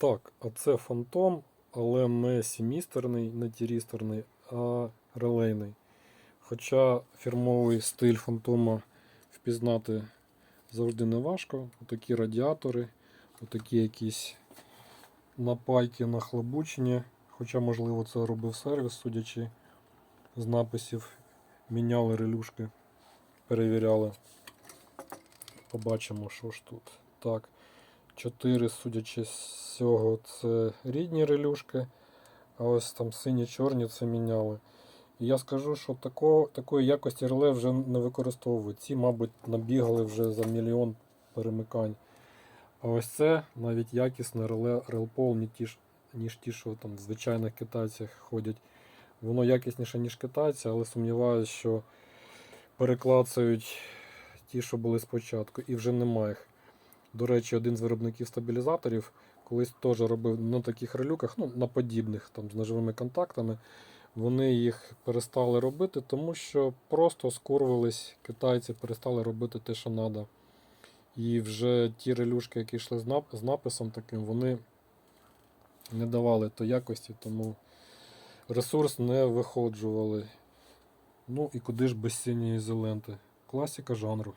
Так, а це фантом, але не сімістерний, не тірістерний, а релейний. Хоча фірмовий стиль фантома впізнати завжди не важко. Отакі радіатори, отакі якісь напайки нахлобучені. Хоча, можливо, це робив сервіс, судячи з написів. Міняли релюшки, перевіряли. Побачимо, що ж тут. Так. 4, судячи з цього, це рідні релюшки, а ось там сині-чорні це міняли. І я скажу, що такого, такої якості реле вже не використовують. Ці, мабуть, набігали вже за мільйон перемикань. А ось це навіть якісне реле релпол, ніж ті, що там в звичайних китайцях ходять. Воно якісніше, ніж китайці, але сумніваюся, що переклацають ті, що були спочатку, і вже немає їх. До речі, один з виробників стабілізаторів колись теж робив на таких релюках, ну, на подібних там, з ножовими контактами. Вони їх перестали робити, тому що просто скурвились китайці, перестали робити те, що треба. І вже ті релюшки, які йшли з, написом таким, вони не давали то якості, тому ресурс не виходжували. Ну і куди ж без синьої ізоленти? Класика жанру.